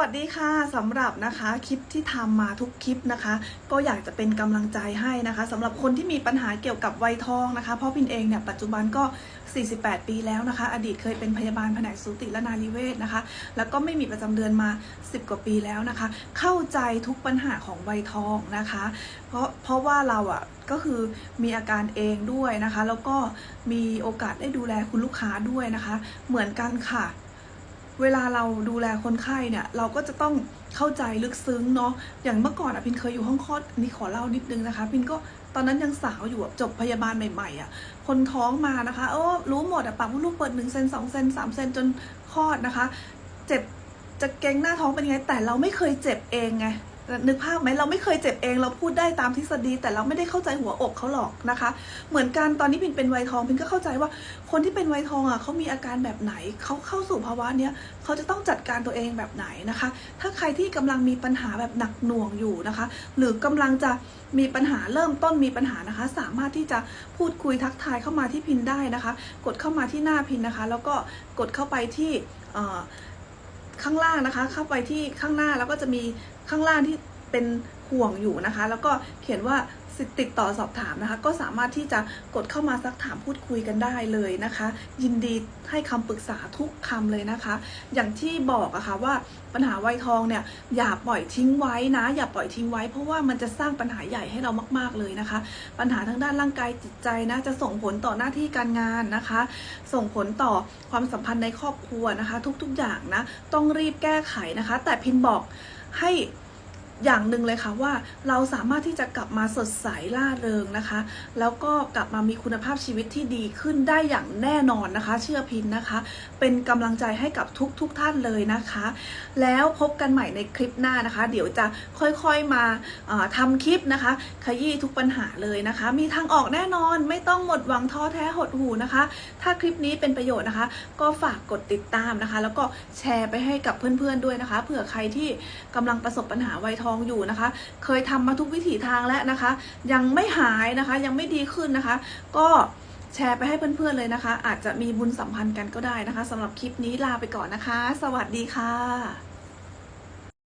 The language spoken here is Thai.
วัสดีค่ะสำหรับนะคะคลิปที่ทำมาทุกคลิปนะคะ ก็อยากจะเป็นกำลังใจให้นะคะสำหรับคนที่มีปัญหาเกี่ยวกับวัยทองนะคะเพราะพินเองเนี่ยปัจจุบันก็ 48 ปีแล้วนะคะ อดีตเคยเป็นพยาบาลแผนกสูติและนารีเวชนะคะ แล้วก็ไม่มีประจำเดือนมา 10 กว่าปีแล้วนะคะ เข้าใจทุกปัญหาของวัยทองนะคะ เพราะเพราะว่าเราอะก็คือมีอาการเองด้วยนะคะ แล้วก็มีโอกาสได้ดูแลคุณลูกค้าด้วยนะคะ เหมือนกันค่ะ เวลาเราดูแลคนไข้เนี่ยเราก็จะต้องเข้าใจลึกซึ้งเนาะอย่างเมื่อก่อนอะพินเคยอยู่ห้องคลอดนี่ขอเล่านิดนึงนะคะ พินก็ตอนนั้นยังสาวอยู่จบพยาบาลใหม่ๆอะคนท้องมานะคะโอ้รู้หมดอะปากมดลูกเปิดหนึ่งเซนสองเซนสามเซนจนคลอดนะคะ เจ็บจะเกงหน้าท้องเป็นไง แต่เราไม่เคยเจ็บเองไง นึกภาพไหมเราไม่เคยเจ็บเองเราพูดได้ตามทฤษฎี แต่เราไม่ได้เข้าใจหัวอกเขาหรอกนะคะ เหมือนกันตอนนี้พินเป็นวัยทองพินก็เข้าใจว่าคนที่เป็นวัยทองอะเขามีอาการแบบไหนเขาเข้าสู่ภาวะเนี้ยเขาจะต้องจัดการตัวเองแบบไหนนะคะ ถ้าใครที่กำลังมีปัญหาแบบหนักหน่วงอยู่นะคะ หรือกำลังจะมีปัญหาเริ่มต้นมีปัญหานะคะ สามารถที่จะพูดคุยทักทายเข้ามาที่พินได้นะคะ กดเข้ามาที่หน้าพินนะคะ แล้วก็กดเข้าไปที่ ข้างล่างนะคะ เข้าไปที่ข้างหน้าแล้วก็จะมีข้างล่างที่ เป็นห่วงอยู่นะคะ แล้วก็เขียนว่าติดต่อสอบถามนะคะ ก็สามารถที่จะกดเข้ามาซักถามพูดคุยกันได้เลยนะคะ ยินดีให้คำปรึกษาทุกคำเลยนะคะ อย่างที่บอกอะค่ะว่าปัญหาไวทองเนี่ยอย่าปล่อยทิ้งไว้นะ อย่าปล่อยทิ้งไว้ เพราะว่ามันจะสร้างปัญหาใหญ่ให้เรามาก ๆเลยนะคะ ปัญหาทางด้านร่างกายจิตใจนะจะส่งผลต่อหน้าที่การงานนะคะ ส่งผลต่อความสัมพันธ์ในครอบครัวนะคะ ทุกๆอย่างนะต้องรีบแก้ไขนะคะ แต่พินบอกให้ อย่างหนึ่งเลยค่ะว่าเราสามารถที่จะกลับมาสดใสล่าเริงนะคะ แล้วก็กลับมามีคุณภาพชีวิตที่ดีขึ้นได้อย่างแน่นอนนะคะ เชื่อพินนะคะ เป็นกำลังใจให้กับทุกๆทท่านเลยนะคะ แล้วพบกันใหม่ในคลิปหน้านะคะ เดี๋ยวจะค่อยๆมาเอ่อทำคลิปนะคะ ขยี้ทุกปัญหาเลยนะคะ มีทางออกแน่นอนไม่ต้องหมดหวังท้อแท้หดหูนะคะ ถ้าคลิปนี้เป็นประโยชน์นะคะ ก็ฝากกดติดตามนะคะ แล้วก็แชร์ไปให้กับเพื่อนๆด้วยนะคะเผื่อใครที่กำลังประสบปัญหาไวัยทองอยู่นะคะ เคยทำมาทุกวิถีทางแล้วนะคะ ยังไม่หายนะคะ ยังไม่ดีขึ้นนะคะ ก็แชร์ไปให้เพื่อนๆเลยนะคะ อาจจะมีบุญสัมพันธ์กันก็ได้นะคะสำหรับคลิปนี้ลาไปก่อนนะคะ สวัสดีค่ะ